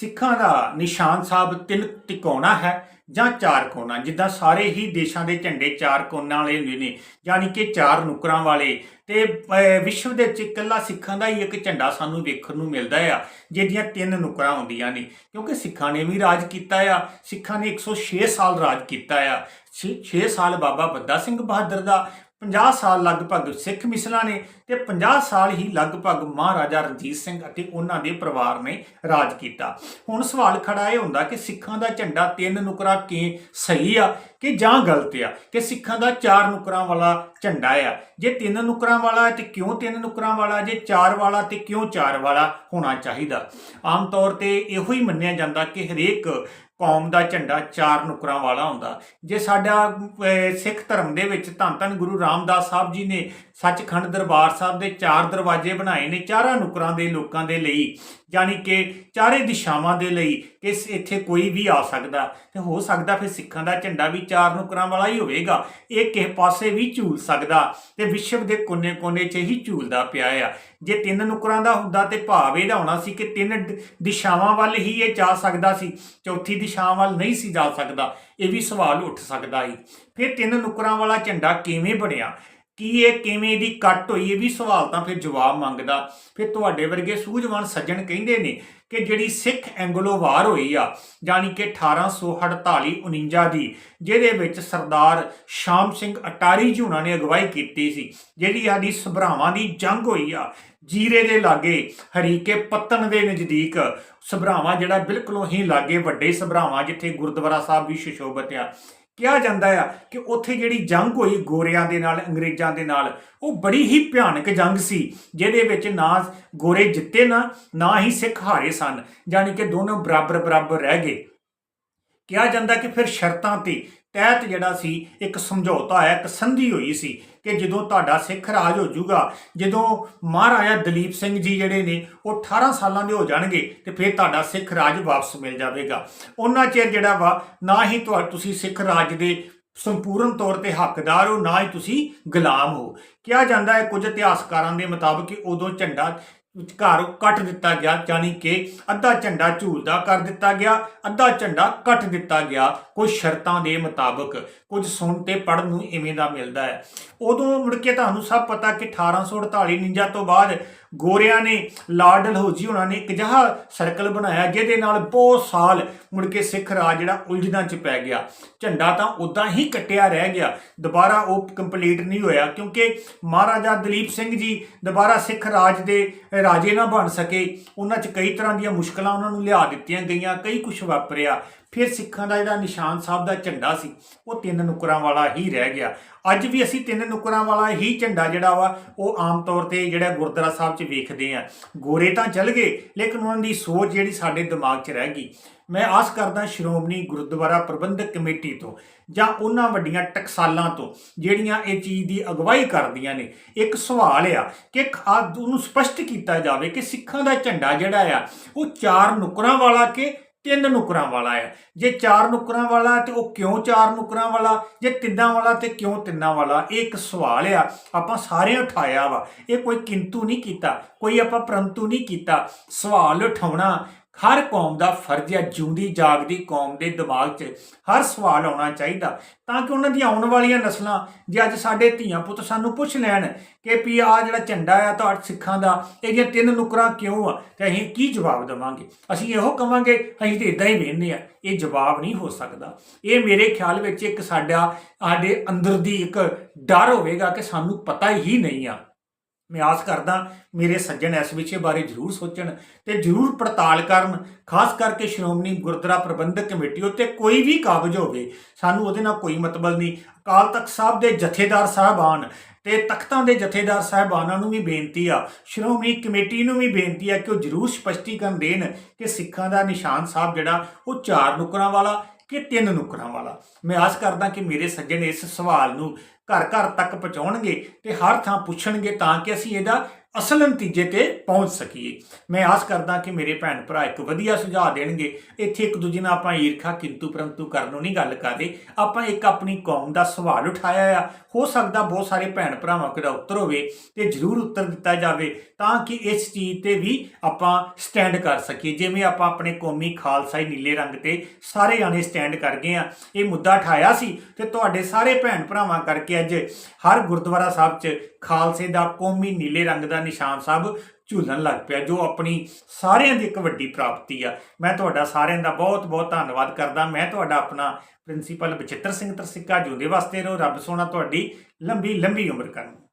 ਸਿੱਖਾਂ ਦਾ ਨਿਸ਼ਾਨ ਸਾਹਿਬ ਤਿੰਨ ਤਿਕੋਣਾ ਹੈ ਜਾਂ ਚਾਰ ਕੋਣਾ, ਜਿੱਦਾਂ ਸਾਰੇ ਹੀ ਦੇਸ਼ਾਂ ਦੇ ਝੰਡੇ ਚਾਰ ਕੋਣਾਂ ਵਾਲੇ ਹੁੰਦੇ ਨੇ, ਯਾਨੀ ਕਿ ਚਾਰ ਨੁਕਰਾਂ ਵਾਲੇ। ਤੇ ਵਿਸ਼ਵ ਦੇ ਵਿੱਚ ਇਕੱਲਾ ਸਿੱਖਾਂ ਦਾ ਹੀ ਇੱਕ ਝੰਡਾ ਸਾਨੂੰ ਵੇਖਣ ਨੂੰ ਮਿਲਦਾ ਆ, ਜਿਹਦੀਆਂ ਤਿੰਨ ਨੁਕਰਾਂ ਹੁੰਦੀਆਂ ਨੇ। ਕਿਉਂਕਿ ਸਿੱਖਾਂ ਨੇ ਵੀ ਰਾਜ ਕੀਤਾ ਆ, ਸਿੱਖਾਂ ਨੇ 106 ਸਾਲ ਰਾਜ ਕੀਤਾ ਆ। 6 ਸਾਲ ਬਾਬਾ ਬੰਦਾ ਸਿੰਘ ਬਹਾਦਰ ਦਾ 50 ਸਾਲ ਲਗਭਗ ਸਿੱਖ ਮਿਸਲਾਂ ਨੇ ਤੇ 50 ਸਾਲ ਹੀ ਲਗਭਗ ਮਹਾਰਾਜਾ ਰਣਜੀਤ ਸਿੰਘ ਅਤੇ ਉਹਨਾਂ ਦੇ ਪਰਿਵਾਰ ਨੇ ਰਾਜ ਕੀਤਾ। ਹੁਣ ਸਵਾਲ ਖੜਾ ਇਹ ਹੁੰਦਾ ਕਿ ਸਿੱਖਾਂ ਦਾ ਝੰਡਾ ਤਿੰਨ ਨੁਕਰਾਂ ਕਿ ਸਹੀ ਆ ਕਿ ਜਾਂ ਗਲਤ ਆ? ਕਿ ਸਿੱਖਾਂ ਦਾ ਚਾਰ ਨੁਕਰਾਂ ਵਾਲਾ ਝੰਡਾ ਆ? ਜੇ ਤਿੰਨ ਨੁਕਰਾਂ ਵਾਲਾ ਹੈ ਤੇ ਕਿਉਂ ਤਿੰਨ ਨੁਕਰਾਂ ਵਾਲਾ? ਜੇ ਚਾਰ ਵਾਲਾ ਤੇ ਕਿਉਂ ਚਾਰ ਵਾਲਾ ਹੋਣਾ ਚਾਹੀਦਾ? ਆਮ ਤੌਰ ਤੇ ਇਹੋ ਹੀ ਮੰਨਿਆ ਜਾਂਦਾ ਕਿ ਹਰੇਕ ਕੌਮ ਦਾ ਝੰਡਾ ਚਾਰ ਨੁਕਰਾਂ ਵਾਲਾ ਹੁੰਦਾ। ਜੇ ਸਾਡਾ ਸਿੱਖ ਧਰਮ ਦੇ ਵਿੱਚ ਧੰਨ ਧੰਨ ਗੁਰੂ ਰਾਮਦਾਸ ਸਾਹਿਬ ਜੀ ਨੇ ਸੱਚਖੰਡ ਦਰਬਾਰ ਸਾਹਿਬ ਦੇ ਚਾਰ ਦਰਵਾਜ਼ੇ ਬਣਾਏ ਨੇ, ਚਾਰਾਂ ਨੁਕਰਾਂ ਦੇ ਲੋਕਾਂ ਦੇ ਲਈ, ਯਾਨੀ ਕਿ ਚਾਰੇ ਦਿਸ਼ਾਵਾਂ ਦੇ ਲਈ ਕਿ ਇੱਥੇ ਕੋਈ ਵੀ ਆ ਸਕਦਾ। ਤੇ ਹੋ ਸਕਦਾ ਫਿਰ ਸਿੱਖਾਂ ਦਾ ਝੰਡਾ ਵੀ ਚਾਰ ਨੁਕਰਾਂ ਵਾਲਾ ਹੀ ਹੋਵੇਗਾ। ਇਹ ਕਿਸੇ ਪਾਸੇ ਵੀ ਝੂਲ ਸਕਦਾ ਤੇ ਵਿਸ਼ਵ ਦੇ ਕੋਨੇ-ਕੋਨੇ 'ਚ ਹੀ ਝੂਲਦਾ ਪਿਆ ਆ। ਜੇ ਤਿੰਨ ਨੁਕਰਾਂ ਦਾ ਹੁੰਦਾ ਤੇ ਭਾਵ ਇਹਦਾ ਹੋਣਾ ਸੀ ਕਿ ਤਿੰਨ ਦਿਸ਼ਾਵਾਂ ਵੱਲ ਹੀ ਇਹ ਜਾ ਸਕਦਾ ਸੀ, ਚੌਥੀ ਦਿਸ਼ਾ ਵੱਲ ਨਹੀਂ ਸੀ ਜਾ ਸਕਦਾ, ਇਹ ਵੀ ਸਵਾਲ ਉੱਠ ਸਕਦਾ ਸੀ ਫਿਰ ਤਿੰਨ ਨੁਕਰਾਂ ਵਾਲਾ ਝੰਡਾ ਕਿਵੇਂ ਬਣਿਆ? ਕੀ ਇਹ ਕਿਵੇਂ ਦੀ ਕੱਟ ਹੋਈ ਇਹ ਵੀ ਸਵਾਲ ਤਾਂ ਫਿਰ ਜਵਾਬ ਮੰਗਦਾ। ਫਿਰ ਤੁਹਾਡੇ ਵਰਗੇ ਸੂਝਵਾਨ ਸੱਜਣ ਕਹਿੰਦੇ ਨੇ ਕਿ ਜਿਹੜੀ ਸਿੱਖ ਐਂਗਲੋ ਵਾਰ ਹੋਈ ਆ, ਯਾਨੀ ਕਿ 1848 49 ਦੀ, ਜਿਹਦੇ ਵਿੱਚ ਸਰਦਾਰ ਸ਼ਾਮ ਸਿੰਘ ਅਟਾਰੀ ਜੀ ਉਹਨਾਂ ਨੇ ਅਗਵਾਈ ਕੀਤੀ ਸੀ, ਜਿਹੜੀ ਸਾਡੀ ਸਭਰਾਵਾਂ ਦੀ ਜੰਗ ਹੋਈ ਆ, ਜੀਰੇ ਦੇ ਲਾਗੇ, ਹਰੀਕੇ ਪੱਤਨ ਦੇ ਨਜ਼ਦੀਕ। ਸਭਰਾਵਾਂ ਜਿਹੜਾ ਬਿਲਕੁਲ ਹੀ ਲਾਗੇ ਵੱਡੇ ਸਭਰਾਵਾਂ ਜਿੱਥੇ ਗੁਰਦੁਆਰਾ ਸਾਹਿਬ ਵੀ ਸੁਸ਼ੋਭਿਤ ਆ। ਕਿਹਾ ਜਾਂਦਾ ਆ ਕਿ ਉੱਥੇ ਜਿਹੜੀ ਜੰਗ ਹੋਈ ਗੋਰਿਆਂ ਦੇ ਨਾਲ, ਅੰਗਰੇਜ਼ਾਂ ਦੇ ਨਾਲ, ਉਹ ਬੜੀ ਹੀ ਭਿਆਨਕ ਜੰਗ ਸੀ, ਜਿਹਦੇ ਵਿੱਚ ਨਾ ਗੋਰੇ ਜਿੱਤੇ ਨਾ ਨਾ ਹੀ ਸਿੱਖ ਹਾਰੇ ਸਨ ਯਾਨੀ ਕਿ ਦੋਨੋਂ ਬਰਾਬਰ ਬਰਾਬਰ ਰਹਿ ਗਏ। ਕਿਹਾ ਜਾਂਦਾ ਕਿ ਫਿਰ ਸ਼ਰਤਾਂ ਤੇ ਤਹਿਤ ਜਿਹੜਾ ਸੀ, ਇੱਕ ਸਮਝੌਤਾ ਹੈ ਇੱਕ ਸੰਧੀ ਹੋਈ ਸੀ ਕਿ ਜਦੋਂ ਤੁਹਾਡਾ ਸਿੱਖ ਰਾਜ ਹੋ ਜਾਊਗਾ, ਜਦੋਂ ਮਹਾਰਾਜਾ ਦਲੀਪ ਸਿੰਘ ਜੀ ਜਿਹੜੇ ਨੇ, ਉਹ 18 ਸਾਲਾਂ ਦੇ ਹੋ ਜਾਣਗੇ ਤੇ ਫਿਰ ਤੁਹਾਡਾ ਸਿੱਖ ਰਾਜ ਵਾਪਸ ਮਿਲ ਜਾਵੇਗਾ। ਉਹਨਾਂ ਚਿਰ ਜਿਹੜਾ ਵਾ, ਨਾ ਹੀ ਤੁਹਾ, ਤੁਸੀਂ ਸਿੱਖ ਰਾਜ ਦੇ ਸੰਪੂਰਨ ਤੌਰ ਤੇ ਹੱਕਦਾਰ ਹੋ, ਨਾ ਹੀ ਤੁਸੀਂ ਗੁਲਾਮ ਹੋ। ਕਿਹਾ ਜਾਂਦਾ ਹੈ ਕੁਝ ਇਤਿਹਾਸਕਾਰਾਂ ਦੇ ਮੁਤਾਬਕ ਕਿ ਉਦੋਂ ਝੰਡਾ ਵਿਚਕਾਰ ਕੱਟ ਦਿੱਤਾ ਗਿਆ ਯਾਨੀ ਕਿ ਅੱਧਾ ਝੰਡਾ ਝੂਲਦਾ ਕਰ ਦਿੱਤਾ ਗਿਆ, ਅੱਧਾ ਝੰਡਾ ਕੱਟ ਦਿੱਤਾ ਗਿਆ। ਕੁਝ ਸ਼ਰਤਾਂ ਦੇ ਮੁਤਾਬਕ, ਕੁਝ ਸੁਣ ਤੇ ਪੜਨ ਨੂੰ ਇਵੇਂ ਦਾ ਮਿਲਦਾ ਹੈ। ਉਦੋਂ ਮੁੜ ਕੇ ਤੁਹਾਨੂੰ ਸਭ ਪਤਾ ਕਿ 1848 49 ਤੋਂ ਬਾਅਦ ਗੋਰਿਆਂ ਨੇ, ਲਾਰਡ ਡਲਹੌਜੀ ਉਹਨਾਂ ਨੇ ਇੱਕ ਜਿਹਾ ਸਰਕਲ ਬਣਾਇਆ, ਜਿਹਦੇ ਨਾਲ ਬਹੁਤ ਸਾਲ ਮੁੜ ਕੇ ਸਿੱਖ ਰਾਜ ਜਿਹੜਾ ਉਲਝਣਾਂ 'ਚ ਪੈ ਗਿਆ। ਝੰਡਾ ਤਾਂ ਉਦਾਂ ਹੀ ਕੱਟਿਆ ਰਹਿ ਗਿਆ। ਦੁਬਾਰਾ ਉਹ ਕੰਪਲੀਟ ਨਹੀਂ ਹੋਇਆ, ਕਿਉਂਕਿ ਮਹਾਰਾਜਾ ਦਲੀਪ ਸਿੰਘ ਜੀ ਦੁਬਾਰਾ ਸਿੱਖ ਰਾਜ ਦੇ ਰਾਜੇ ਨਾ ਬਣ ਸਕੇ। ਉਹਨਾਂ 'ਚ ਕਈ ਤਰ੍ਹਾਂ ਦੀਆਂ ਮੁਸ਼ਕਲਾਂ ਉਹਨਾਂ ਨੂੰ ਲਿਆ ਦਿੱਤੀਆਂ ਗਈਆਂ, ਕਈ ਕੁਝ ਵਾਪਰਿਆ। ਫਿਰ ਸਿੱਖਾਂ ਦਾ ਜਿਹੜਾ ਨਿਸ਼ਾਨ ਸਾਹਿਬ ਦਾ ਝੰਡਾ ਸੀ, ਉਹ ਤਿੰਨ ਨੁਕਰਾਂ ਵਾਲਾ ਹੀ ਰਹਿ ਗਿਆ। ਅੱਜ ਵੀ ਅਸੀਂ ਤਿੰਨ ਨੁਕਰਾਂ ਵਾਲਾ ਹੀ ਝੰਡਾ ਜਿਹੜਾ ਵਾ, ਉਹ ਆਮ ਤੌਰ ਤੇ ਜਿਹੜਾ ਗੁਰਦੁਆਰਾ ਸਾਹਿਬ 'ਚ ਵੇਖਦੇ ਆ ਗੋਰੇ ਤਾਂ ਚੱਲ ਗਏ, ਲੇਕਿਨ ਉਹਨਾਂ ਦੀ ਸੋਚ ਜਿਹੜੀ ਸਾਡੇ ਦਿਮਾਗ 'ਚ ਰਹਿ ਗਈ। ਮੈਂ ਆਸ ਕਰਦਾ ਸ਼੍ਰੋਮਣੀ ਗੁਰਦੁਆਰਾ ਪ੍ਰਬੰਧਕ ਕਮੇਟੀ ਤੋਂ ਜਾਂ ਉਹਨਾਂ ਵੱਡੀਆਂ ਟਕਸਾਲਾਂ ਤੋਂ ਜਿਹੜੀਆਂ ਇਹ ਚੀਜ਼ ਦੀ ਅਗਵਾਈ ਕਰਦੀਆਂ ਨੇ, ਇੱਕ ਸਵਾਲ ਆ ਕਿ ਖਾਦ ਨੂੰ ਸਪਸ਼ਟ ਕੀਤਾ ਜਾਵੇ ਕਿ ਸਿੱਖਾਂ ਦਾ ਝੰਡਾ ਜਿਹੜਾ ਆ, ਉਹ ਚਾਰ ਨੁਕਰਾਂ ਵਾਲਾ ਕਿ ਤਿੰਨ ਨੁਕਰਾਂ ਵਾਲਾ ਹੈ। ਜੇ ਚਾਰ ਨੁਕਰਾਂ ਵਾਲਾ ਤੇ ਉਹ ਕਿਉਂ ਚਾਰ ਨੁਕਰਾਂ ਵਾਲਾ? ਜੇ ਤਿੰਨਾਂ ਵਾਲਾ ਤੇ ਕਿਉਂ ਤਿੰਨਾਂ ਵਾਲਾ? ਇਹ ਇੱਕ ਸਵਾਲ ਆ। ਆਪਾਂ ਸਾਰੇ ਉਠਾਇਆ ਵਾ। ਇਹ ਕੋਈ ਕਿੰਤੂ ਨਹੀਂ ਕੀਤਾ। ਕੋਈ ਆਪਾਂ ਪਰੰਤੂ ਨਹੀਂ ਕੀਤਾ। ਸਵਾਲ ਉਠਾਉਣਾ ਹਰ ਕੌਮ ਦਾ ਫਰਜ਼ ਹੈ, ਜਿਉਂਦੀ, ਜਾਗਦੀ ਕੌਮ ਦੇ ਦਿਮਾਗ 'ਚ ਹਰ ਸਵਾਲ ਆਉਣਾ ਚਾਹੀਦਾ ਤਾਂ ਕਿ ਉਹਨਾਂ ਦੀਆਂ ਆਉਣ ਵਾਲੀਆਂ ਨਸਲਾਂ, ਜੇ ਅੱਜ ਸਾਡੇ ਧੀਆਂ ਪੁੱਤ ਸਾਨੂੰ ਪੁੱਛ ਲੈਣ ਕਿ ਵੀ ਆ ਜਿਹੜਾ ਝੰਡਾ ਆ ਤਾਂ ਸਿੱਖਾਂ ਦਾ, ਇਹਦੀਆਂ ਤਿੰਨ ਨੁਕਰਾਂ ਕਿਉਂ ਆ, ਤੇ ਅਸੀਂ ਕੀ ਜਵਾਬ ਦੇਵਾਂਗੇ? ਅਸੀਂ ਇਹੋ ਕਵਾਂਗੇ, ਅਸੀਂ ਤੇ ਇਦਾਂ ਹੀ ਵੇਖਦੇ ਆ ਇਹ ਜਵਾਬ ਨਹੀਂ ਹੋ ਸਕਦਾ। ਇਹ ਮੇਰੇ ਖਿਆਲ ਵਿੱਚ ਇੱਕ ਸਾਡਾ, ਸਾਡੇ ਅੰਦਰ ਦੀ ਇੱਕ ਡਰ ਹੋਵੇਗਾ ਕਿ ਸਾਨੂੰ ਪਤਾ ਹੀ ਨਹੀਂ ਆ। ਮੈਂ ਆਸ ਕਰਦਾ ਮੇਰੇ ਸੱਜਣ ਇਸ ਵਿਸ਼ੇ ਬਾਰੇ ਜ਼ਰੂਰ ਸੋਚਣ ਤੇ ਜ਼ਰੂਰ ਪੜਤਾਲ ਕਰਨ, ਖਾਸ ਕਰਕੇ ਸ਼੍ਰੋਮਣੀ ਗੁਰਦੁਆਰਾ ਪ੍ਰਬੰਧਕ ਕਮੇਟੀ ਉੱਤੇ ਕੋਈ ਵੀ ਕਾਬਜ ਹੋਵੇ, ਸਾਨੂੰ ਉਹਦੇ ਨਾਲ ਕੋਈ ਮਤਲਬ ਨਹੀਂ। ਅਕਾਲ ਤਖਤ ਸਾਹਿਬ ਦੇ ਜਥੇਦਾਰ ਸਾਹਿਬਾਨ ਤੇ ਤਖਤਾਂ ਦੇ ਜਥੇਦਾਰ ਸਾਹਿਬਾਨਾਂ ਨੂੰ ਵੀ ਬੇਨਤੀ ਆ, ਸ਼੍ਰੋਮਣੀ ਕਮੇਟੀ ਨੂੰ ਵੀ ਬੇਨਤੀ ਆ ਕਿ ਉਹ ਜ਼ਰੂਰ ਸਪਸ਼ਟੀਕਰਨ ਦੇਣ ਕਿ ਸਿੱਖਾਂ ਦਾ ਨਿਸ਼ਾਨ ਸਾਹਿਬ ਜਿਹੜਾ, ਉਹ ਚਾਰ ਨੁਕਰਾਂ ਵਾਲਾ ਕਿ ਤਿੰਨ ਨੁਕਰਾਂ ਵਾਲਾ। ਮੈਂ ਆਸ ਕਰਦਾ ਕਿ ਮੇਰੇ ਸੱਜਣ ਇਸ ਸਵਾਲ ਨੂੰ ਘਰ ਘਰ ਤੱਕ ਪਹੁੰਚਾਉਣਗੇ ਤੇ ਹਰ ਥਾਂ ਪੁੱਛਣਗੇ ਤਾਂ ਕਿ ਅਸੀਂ ਇਹਦਾ ਅਸਲ ਨਤੀਜੇ ਤੇ ਪਹੁੰਚ ਸਕੀਏ। ਮੈਂ ਆਸ ਕਰਦਾ ਕਿ ਮੇਰੇ ਭੈਣ ਭਰਾ ਇੱਕ ਵਧੀਆ ਸੁਝਾਅ ਦੇਣਗੇ। ਇੱਥੇ ਇੱਕ ਦੂਜੇ ਨਾਲ ਆਪਾਂ ਈਰਖਾ ਕਿੰਤੂ ਪਰੰਤੂ ਕਰਨ ਨੂੰ ਨਹੀਂ ਗੱਲ ਕਰਦੇ। ਆਪਾਂ ਇੱਕ ਆਪਣੀ ਕੌਮ ਦਾ ਸਵਾਲ ਉਠਾਇਆ ਆ। ਹੋ ਸਕਦਾ ਬਹੁਤ ਸਾਰੇ ਭੈਣ ਭਰਾਵਾਂ ਕੋਲ ਉੱਤਰ ਹੋਵੇ ਤੇ ਜ਼ਰੂਰ ਉੱਤਰ ਦਿੱਤਾ ਜਾਵੇ ਤਾਂ ਕਿ ਇਸ ਚੀਜ਼ ਤੇ ਵੀ ਆਪਾਂ ਸਟੈਂਡ ਕਰ ਸਕੀਏ। ਜਿਵੇਂ ਆਪਾਂ ਆਪਣੇ ਕੌਮੀ ਖਾਲਸਾਈ ਨੀਲੇ ਰੰਗ ਤੇ ਸਾਰੇ ਜਾਣੇ ਸਟੈਂਡ ਕਰ ਗਏ ਆ। ਇਹ ਮੁੱਦਾ ਉਠਾਇਆ ਸੀ ਤੇ ਤੁਹਾਡੇ ਸਾਰੇ ਭੈਣ ਭਰਾਵਾਂ ਕਰਕੇ ਅੱਜ ਹਰ ਗੁਰਦੁਆਰਾ ਸਾਹਿਬ 'ਚ ਖਾਲਸੇ ਦਾ ਕੌਮੀ ਨੀਲੇ ਰੰਗ ਦਾ ਨਿਸ਼ਾਨ ਸਾਹਿਬ ਝੂਲਣ ਲੱਗ ਪਿਆ, ਜੋ ਆਪਣੀ ਸਾਰਿਆਂ ਦੀ ਇੱਕ ਵੱਡੀ ਪ੍ਰਾਪਤੀ ਆ। ਮੈਂ ਤੁਹਾਡਾ ਸਾਰਿਆਂ ਦਾ ਬਹੁਤ ਬਹੁਤ ਧੰਨਵਾਦ ਕਰਦਾ। ਮੈਂ ਤੁਹਾਡਾ ਆਪਣਾ ਪ੍ਰਿੰਸੀਪਲ ਬਚਿੱਤਰ ਸਿੰਘ ਤਰਸਿੱਕਾ ਜੁੰਦੇ ਵਾਸਤੇ ਰਹੋ। ਰੱਬ ਸੋਹਣਾ ਤੁਹਾਡੀ ਲੰਬੀ ਲੰਬੀ ਉਮਰ ਕਰਨ।